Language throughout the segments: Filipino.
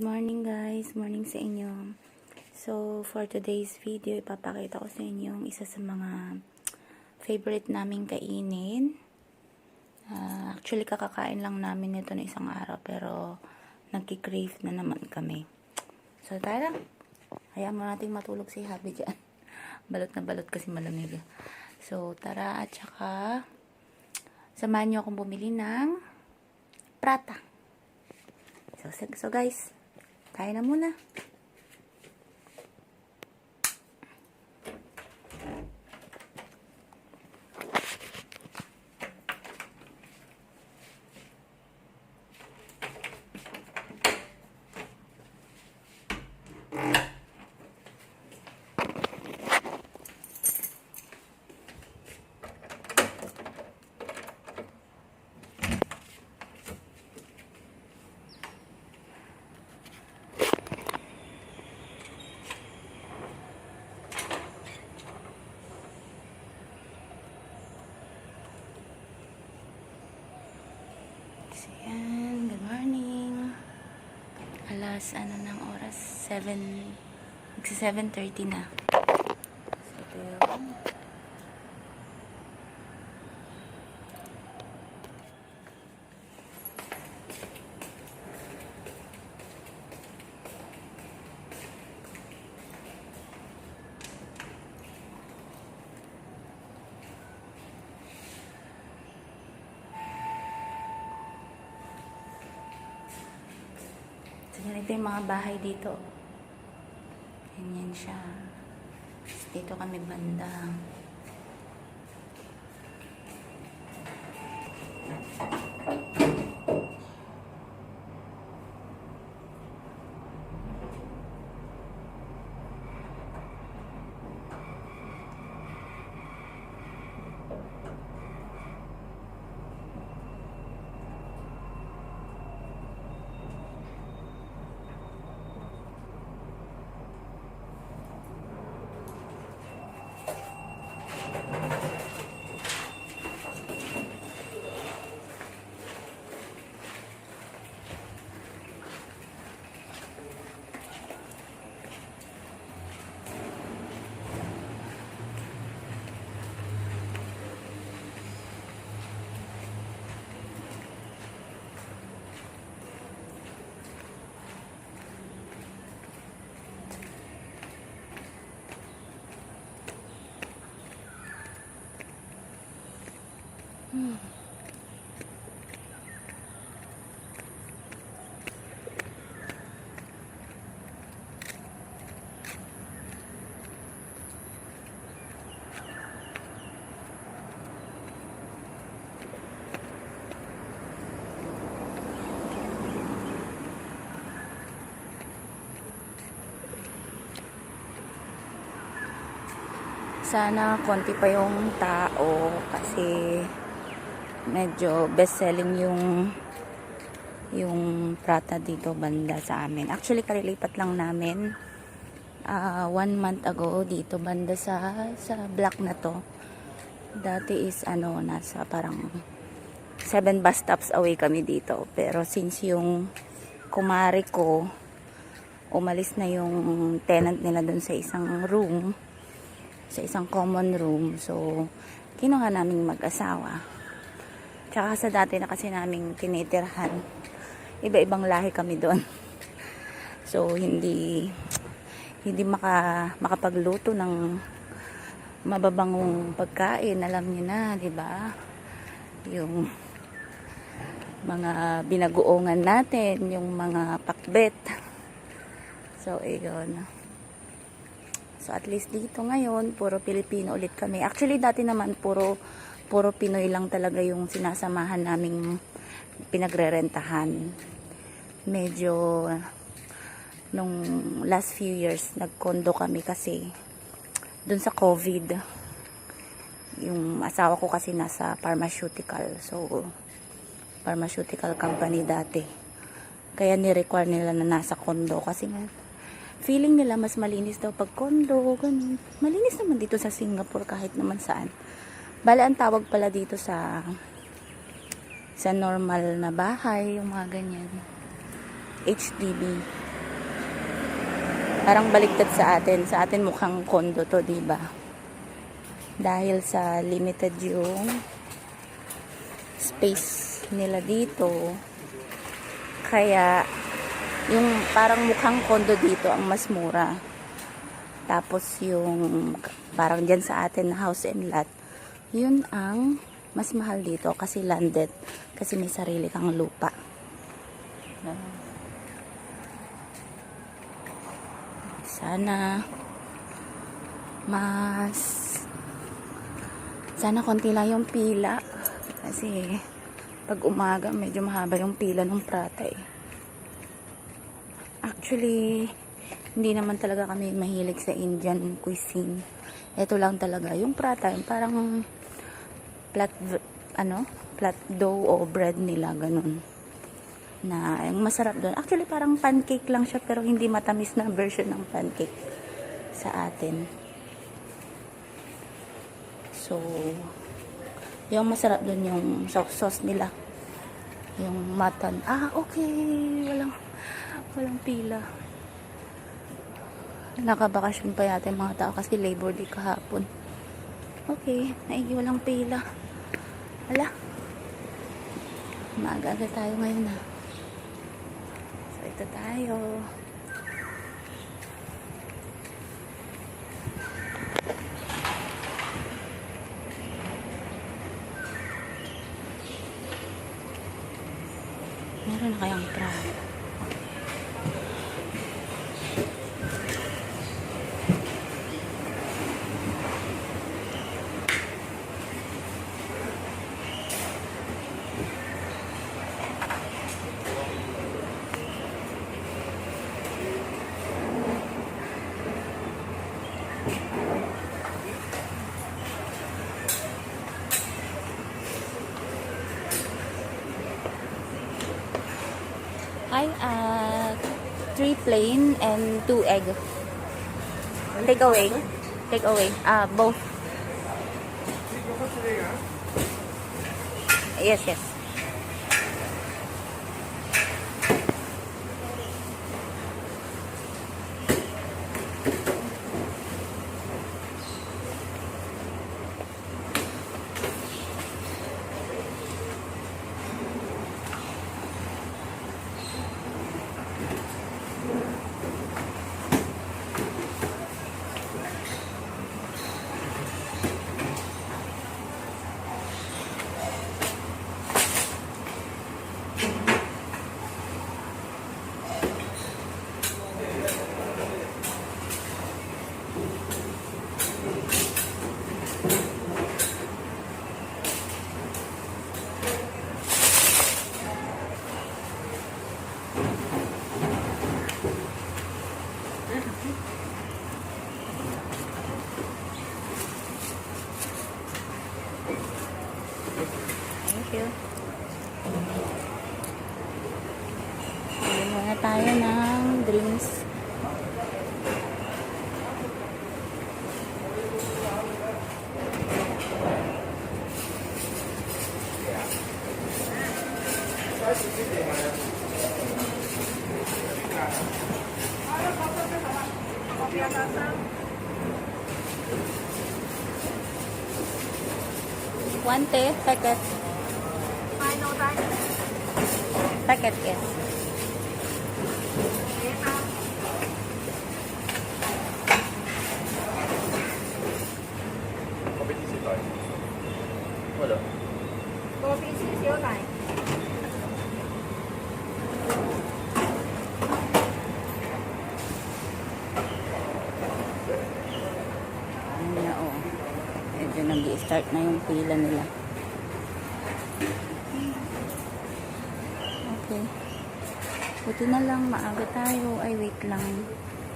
Good morning guys, morning sa inyo. So, for today's video, ipapakita ko sa inyo yung isa sa mga favorite naming kainin. Ah, actually, kakakain lang namin nito na isang araw, pero nagki-crave na naman kami. So, tara. Hayaan mo nating matulog si Happy dyan. balot na balot kasi malamig. So, tara at saka samahan niyo akong bumili ng prata. So, so guys, kain na muna. So, yan. Good morning. Alas, ano ng oras? 7, magsi 7.30 na. So, ito yun. So, ganito yung mga bahay dito. Ganyan siya. Dito kami Sana konti pa yung tao kasi medyo best-selling yung yung prata dito banda sa amin. Actually, karilipat lang namin ah, one month ago dito banda sa sa block na to. Dati is ano, nasa parang seven bus stops away kami dito. Pero since yung kumari ko umalis na yung tenant nila dun sa isang room, sa isang common room. So, kinuha naming mag-asawa. Tsaka sa dati na kasi naming tinitirhan, iba-ibang lahi kami doon. So, hindi hindi maka, makapagluto ng mababangong pagkain. Alam niyo na, di ba? Yung mga binagoongan natin, yung mga pakbet. So, ayun. So at least dito ngayon, puro Pilipino ulit kami. Actually dati naman puro puro Pinoy lang talaga yung sinasamahan naming pinagrerentahan. Medyo nung last few years nagkondo kami kasi dun sa COVID yung asawa ko kasi nasa pharmaceutical so pharmaceutical company dati kaya ni-require nila na nasa kondo kasi nga feeling nila mas malinis daw pag kondo, ganun. Malinis naman dito sa Singapore kahit naman saan. Bale, ang tawag pala dito sa sa normal na bahay, yung mga ganyan. HDB. Parang baligtad sa atin. Sa atin mukhang kondo to, di ba? Dahil sa limited yung space nila dito. Kaya, yung parang mukhang kondo dito ang mas mura. Tapos yung parang dyan sa atin house and lot, yun ang mas mahal dito kasi landed. Kasi may sarili kang lupa. Sana mas sana konti lang yung pila kasi pag umaga medyo mahaba yung pila ng prata eh. Actually, hindi naman talaga kami mahilig sa Indian cuisine. Ito lang talaga yung prata, yung parang flat ano, flat dough o bread nila ganun. Na yung masarap doon. Actually, parang pancake lang siya pero hindi matamis na version ng pancake sa atin. So, yung masarap doon yung sauce nila. Yung mutton. Ah, okay. Walang, walang pila. Nakabakasyon pa yata mga tao kasi Labor Day kahapon. Okay, naigi walang pila. Hala. Maaga tayo ngayon na. So, ito tayo. Meron na kayang crab. I uh three plain and two egg. Take away. Take away. Uh both. Yes, yes. You. Bili muna tayo ng drinks. One tea, packet packet is. Wala. Coffee is your life. Ayun na oh. Medyo nag-start na yung pila nila. Buti na lang, maaga tayo. Ay, wait lang.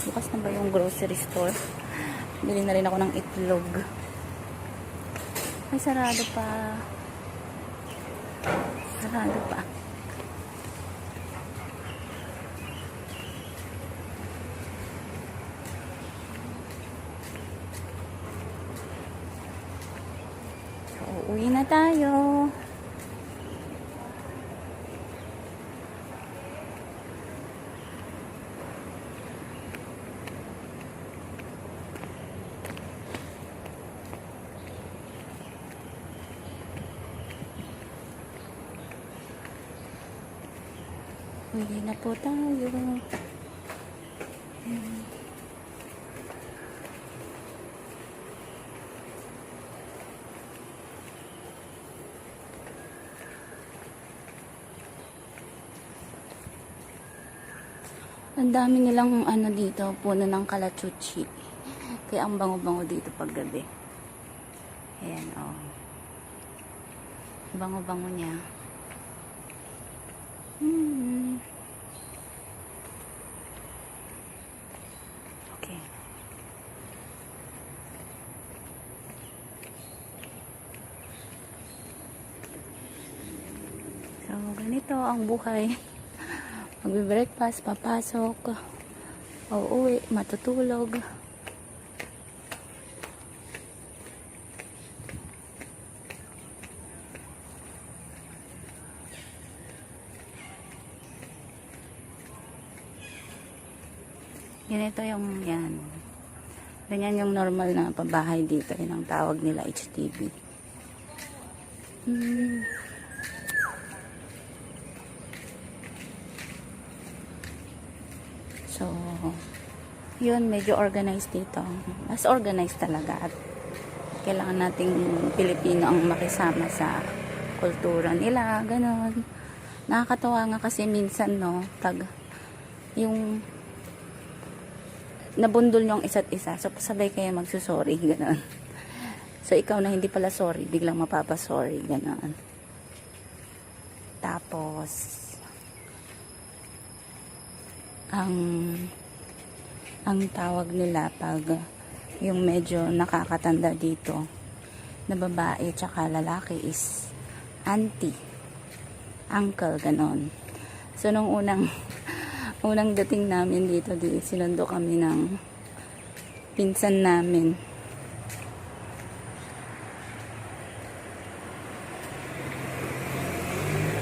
Bukas na ba yung grocery store? Bili na rin ako ng itlog. Ay, sarado pa. Sarado pa. So, uwi na tayo. Uwi na po tayo. Ang dami nilang ano dito, puno ng kalachuchi. Kaya ang bango-bango dito pag gabi. Ayan, oh. Bango-bango niya. Hmm. Okay. So, ganito ang buhay. Magbe-breakfast, papasok, uuwi, matutulog. Ganito yung yan. Ganyan yung normal na pabahay dito. Yun ang tawag nila HDB. Hmm. So, yun, medyo organized dito. Mas organized talaga. At kailangan nating Pilipino ang makisama sa kultura nila, ganon. Nakakatawa nga kasi minsan, no, pag yung nabundol nyo ang isa't isa, so sabay kayo magsusorry, ganon. So, ikaw na hindi pala sorry, biglang mapapasorry, ganon. Tapos, ang ang tawag nila pag yung medyo nakakatanda dito na babae tsaka lalaki is auntie uncle ganon. So nung unang unang dating namin dito di sinundo kami ng pinsan namin.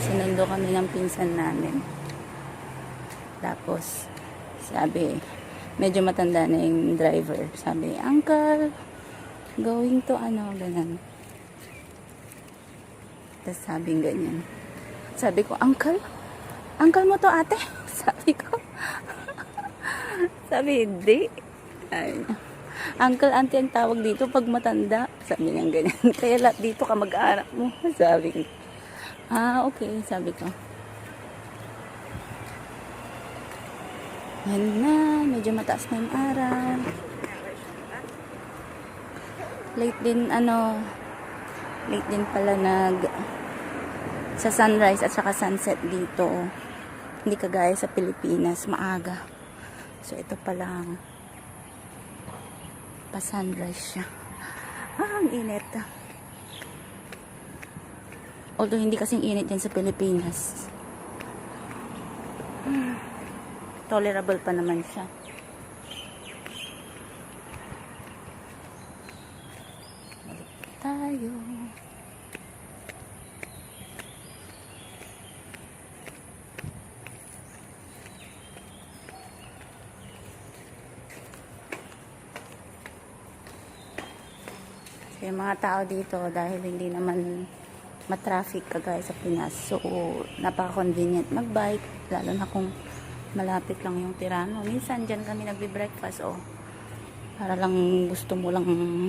Sinundo kami ng pinsan namin tapos, sabi, medyo matanda na yung driver. Sabi, Uncle, going to ano, ganun. Tapos sabi ganyan. Sabi ko, Uncle? Uncle mo to ate? Sabi ko. sabi, hindi. Ay, Uncle, auntie ang tawag dito pag matanda. Sabi niya ganyan. Kaya lahat dito ka mag-aaral mo. Sabi ko. Ah, okay. Sabi ko. Yan na, medyo mataas na yung araw. Late din, ano, late din pala nag sa sunrise at saka sunset dito. Hindi kagaya sa Pilipinas, maaga. So, ito pa lang. Pa-sunrise siya. Ah, ang init. Although, hindi kasing init yan sa Pilipinas. Tolerable pa naman siya. Balik tayo. So, yung mga tao dito dahil hindi naman matraffic kagaya sa Pinas. So, napaka-convenient mag-bike, lalo na kung malapit lang yung Tirano. Minsan dyan kami nagbe-breakfast, oh. Para lang gusto mo lang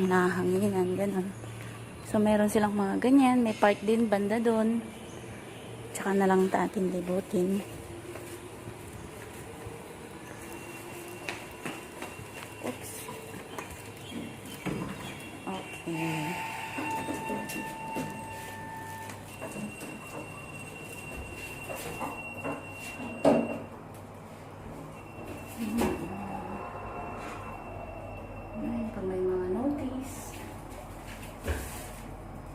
nahanginan, ganun. So, meron silang mga ganyan. May park din, banda doon. Tsaka na lang atin libutin. Oops. Okay. Ayan, pag may mga notice.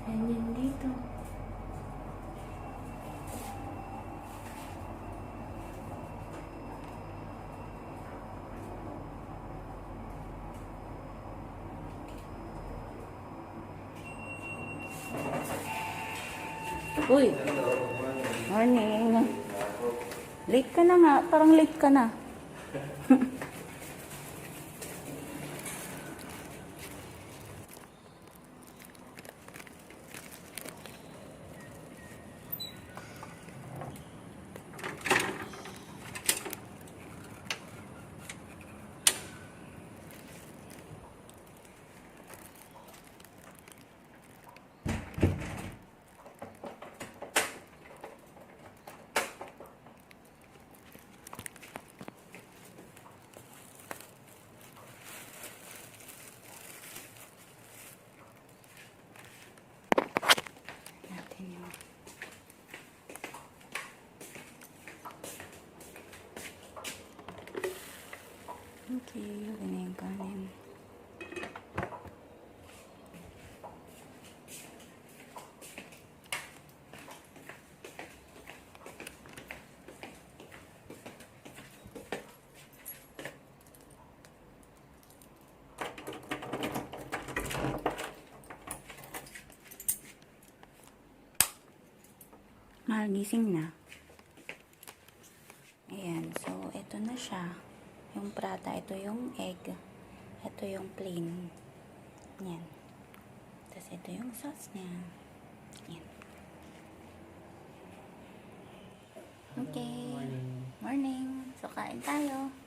Ayan yun dito. Uy! Morning! Late ka na nga. Parang late ka na. Okay, yun na yung kanin. Mahal, gising na. Ayan, so ito na siya. Yung prata, ito yung egg. Ito yung plain. Yan. Tapos ito yung sauce niya. Yan. Okay. Morning. So, kain tayo.